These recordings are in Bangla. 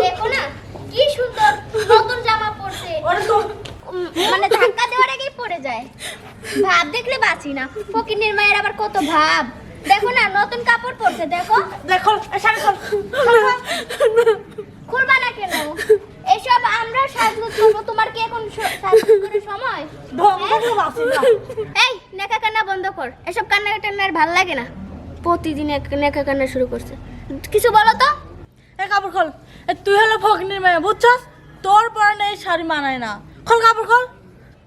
দেখো না কি সুন্দর নতুন জামা পরছে। মানে ধাক্কা দেওয়ার আগেই পড়ে যায়। ভাব দেখলে বাঁচি না। ফকিনের মায়ের আবার কত ভাব। দেখো না নতুন কাপড় পরছে দেখো। দেখো খুলবা না কেন? এসব আমরা সাজগুজ করব। তোমার কি এখন স- করার সময়? এই নেকা কান্না বন্ধ কর। এসব কান্না টান্না আর ভালো লাগে না। প্রতিদিন এক- নেকা কান্না শুরু করছে। কিছু বলো তো। এ কাপড় খোল। তুই হলো ফকনির মেয়ে বুঝছস? তোর পরনে এই শাড়ি মানায় না। খোল কাপড় খোল।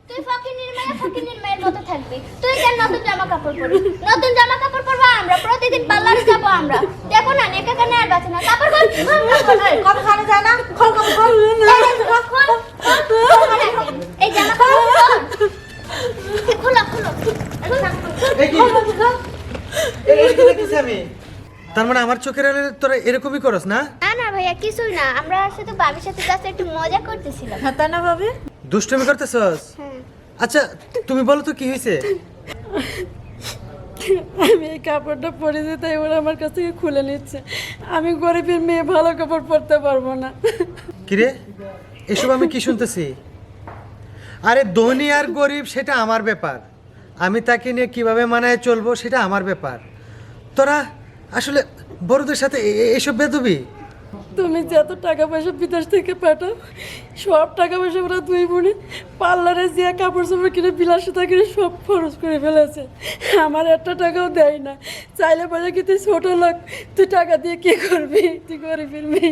তুই ফকিনির মেয়ে ফকিনির মেয়ের মতো থাকবি। তুই কেন নতুন জামা কাপড় পরবি। নতুন জামা কাপড় পরবো আমরা প্রতিদিন পার্লারে যাব আমরা। দেখো না নেকা কান্না আর বাঁচে না। কাপড় খোল। কাপড় খানে যায় না। খোল কাপড় খোল, খোল না কেন? এই জামা কাপড় খোল। খোলো খোলো এই কি এই আমি। তার মানে আমার চোখের আড়ালে তোরা এরকমই করস না? না না ভাইয়া কিছুই না। আমরা শুধু বাবির সাথে জাস্ট একটু মজা করতেছিলাম। হ্যাঁ তাই না ভাবি? দুষ্টুমি করতেছস? হ্যাঁ। আচ্ছা তুমি বলো তো কি হয়েছে আমি এই কাপড়টা পরেছি তাই ওরা আমার কাছ থেকে খুলে নিচ্ছে। আমি গরিবের মেয়ে ভালো কাপড় পরতে পারব না। কিরে এসব আমি কি শুনতেছি? আরে ধনী আর গরিব সেটা আমার ব্যাপার। আমি তাকে নিয়ে কীভাবে মানায় চলবো সেটা আমার ব্যাপার। তোরা আসলে বড়দের সাথে এসব বেদবি? তুমি যত টাকা পয়সা বিদেশ থেকে পাঠাও সব টাকা পয়সা ওরা দুই বোনে পার্লারে যে কাপড় চোপড় কিনে বিলাসিতা কিনে সব খরচ করে ফেলেছে। আমার একটা টাকাও দেয় না। চাইলে পয়সা কি তুই ছোট লোক তুই টাকা দিয়ে কি করবি? তুই করে মেয়ে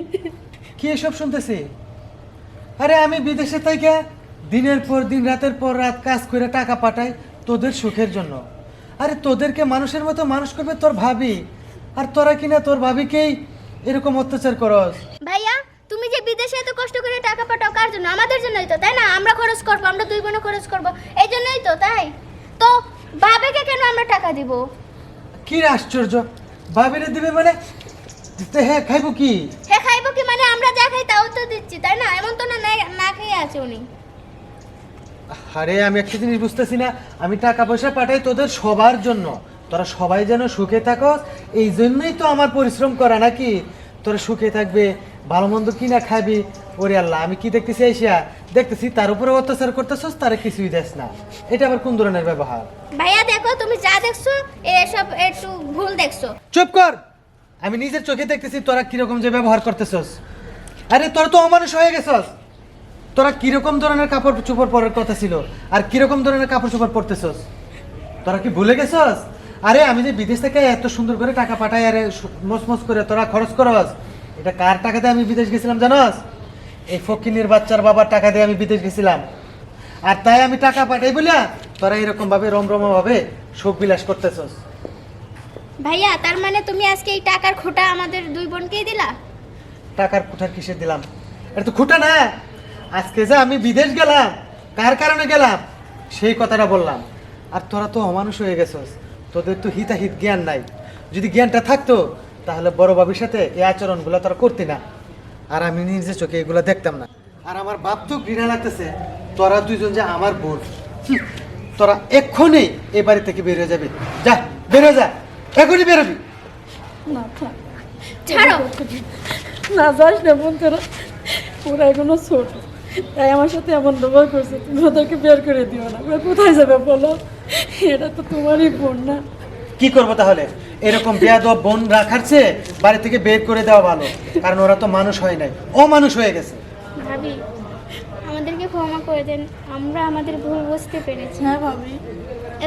কি এসব শুনতেছি? আরে আমি বিদেশে থেকে দিনের পর দিন রাতের পর রাত কাজ করে টাকা পাঠাই তোদের সুখের জন্য। আরে তোদেরকে মানুষের মতো মানুষ করবে তোর ভাবি। আর তোরা কিনা তোর ভাবিকেই এরকম অত্যাচার করস। ভাইয়া তুমি যে বিদেশে এত কষ্ট করে টাকা পাঠাও কার জন্য? আমাদের জন্যই তো তাই না? আমরা খরচ করব আমরা দুই বোনে খরচ করব এই জন্যই তো তাই? তো ভাবিকে কেন আমরা টাকা দিব? কি আশ্চর্য? ভাবিরে দিবে মানে? হ্যাঁ খাইবো কি? হ্যাঁ খাইবো কি মানে আমরা যা খাই তাও তো দিচ্ছি তাই না? এমন তো না না খেয়ে আছে উনি। আরে আমি একটা জিনিস বুঝতেছি না। আমি টাকা পয়সা পাঠাই তোদের সবার জন্য। তোরা সবাই যেন সুখে থাকস এই জন্যই তো আমার পরিশ্রম করা নাকি? তোরা সুখে থাকবে ভালো মন্দ কিনা খাবি? ওরে আল্লাহ আমি কি দেখতেছি আইসিয়া? দেখতেছি তার উপরে অত্যাচার করতেছস তারা কিছুই দেস না। এটা আবার কোন ধরনের ব্যবহার? ভাইয়া দেখো তুমি যা দেখছ এসব একটু ভুল দেখছ। চুপ কর! আমি নিজের চোখে দেখতেছি তোরা কীরকম যে ব্যবহার করতেছস। আরে তোরা তো অমানুষ হয়ে গেছস। তোরা কীরকম ধরনের কাপড় চোপড় পরার কথা ছিল? আর কীরকম ধরনের কাপড় চোপড় পরতেছস? তোরা কি ভুলে গেছস? আরে আমি যে বিদেশ থেকে এত সুন্দর করে টাকা পাঠাই আরে মসমস করে তোরা খরচ করস। এটা কার টাকাতে আমি বিদেশ গেছিলাম জানোস? এই ফকিনের বাচ্চার বাবার টাকা দিয়ে আমি বিদেশ গেছিলাম। আর তাই আমি টাকা পাঠাই বলিয়া তোরা এরকম ভাবে রমরমা ভাবে শোক বিলাস করতেছস। ভাইয়া তার মানে তুমি আজকে এই টাকার খোটা আমাদের দুই বোনকেই দিলা? টাকার কুঠার কিসে দিলাম? এটা তো খুঁটা না। আজকে যে আমি বিদেশ গেলাম, কার কারণে গেলাম? সেই কথাটা বললাম। আর তোরা তো অমানুষ হয়ে গেছস। তোদের তো হিতাহিত জ্ঞান নাই। যদি জ্ঞানটা থাকতো, তাহলে বড় বাবির সাথে এই আচরণগুলো তোরা করতি না। আর আমি নিজে চোখে এগুলো দেখতাম না। আর আমার বাপ তো ঘৃণা লাগতেছে। তোরা দুইজন যে আমার বোন। তোরা এক্ষুনি এ বাড়ি থেকে বেরিয়ে যাবি। যা, বেরো যা। এখনই বেরোবি না যাস না বোন, তোরা ওরা এখনও ছোট। তাই আমার সাথে এমন ব্যবহার করছে তুমি ওদেরকে বের করে দিও না। ওরা কোথায় যাবে বলো? এটা তো তোমারই বোন না। কি করব তাহলে? এরকম বেয়াদব বোন রাখার চেয়ে বাড়ি থেকে বের করে দেওয়া ভালো কারণ ওরা তো মানুষ হয় নাই। অমানুষ হয়ে গেছে। ভাবি আমাদেরকে ক্ষমা করে দেন আমরা আমাদের ভুল বুঝতে পেরেছি। হ্যাঁ ভাবি।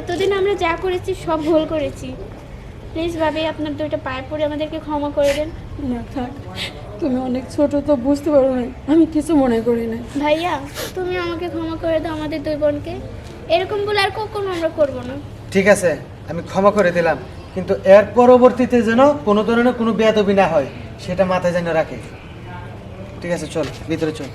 এতদিন আমরা যা করেছি সব ভুল করেছি। প্লিজ ভাবি আপনার দুইটা পায়ে পড়ে আমাদেরকে ক্ষমা করে দেন। না থাক। তুমি অনেক ছোট তো বুঝতে পারো না আমি কিছু মনে করি না ভাইয়া তুমি আমাকে ক্ষমা করে দাও আমাদের দুই বোনকে। এরকম বলে আর কখনো আমরা করব না। ঠিক আছে আমি ক্ষমা করে দিলাম। কিন্তু এর পরবর্তীতে যেন কোনো ধরনের কোনো বেয়াদবি না হয় সেটা মাথায় যেন রাখে। ঠিক আছে চল ভিতরে চল।